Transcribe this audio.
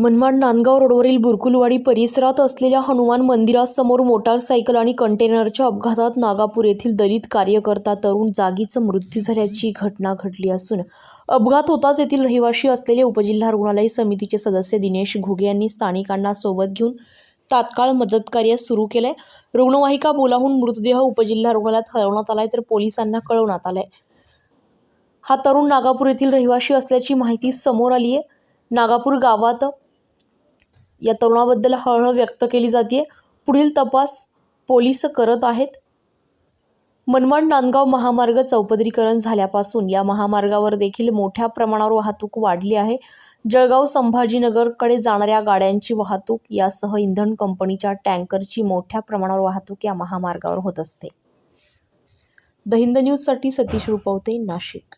मनमाड नांदगाव रोडवरील बुरकुलवाडी परिसरात असलेल्या हनुमान मंदिरासमोर मोटारसायकल आणि कंटेनरच्या अपघातात नागापूर येथील दलित कार्यकर्ता तरुण जागीचा मृत्यू झाल्याची घटना घडली असून अपघात होताच येथील रहिवाशी असलेले उपजिल्हा रुग्णालय समितीचे सदस्य दिनेश घुगे यांनी स्थानिकांना सोबत घेऊन तात्काळ मदतकार्य सुरू केलंय. रुग्णवाहिका बोलावून मृतदेह उपजिल्हा रुग्णालयात हलवण्यात आलाय तर पोलिसांना कळवण्यात आलाय. हा तरुण नागापूर येथील रहिवाशी असल्याची माहिती समोर आली आहे नागापूर गावात या तरुणाबद्दल हळहळ व्यक्त केली जाते पुढील तपास पोलीस करत आहेत. मनमाड नांदगाव महामार्ग चौपदरीकरण झाल्यापासून या महामार्गावर देखील मोठ्या प्रमाणावर वाहतूक वाढली आहे. जळगाव संभाजीनगरकडे जाणाऱ्या गाड्यांची वाहतूक यासह इंधन कंपनीच्या टँकरची मोठ्या प्रमाणावर वाहतूक या महामार्गावर होत असते. द हिंद न्यूजसाठी सतीश रुपवते नाशिक.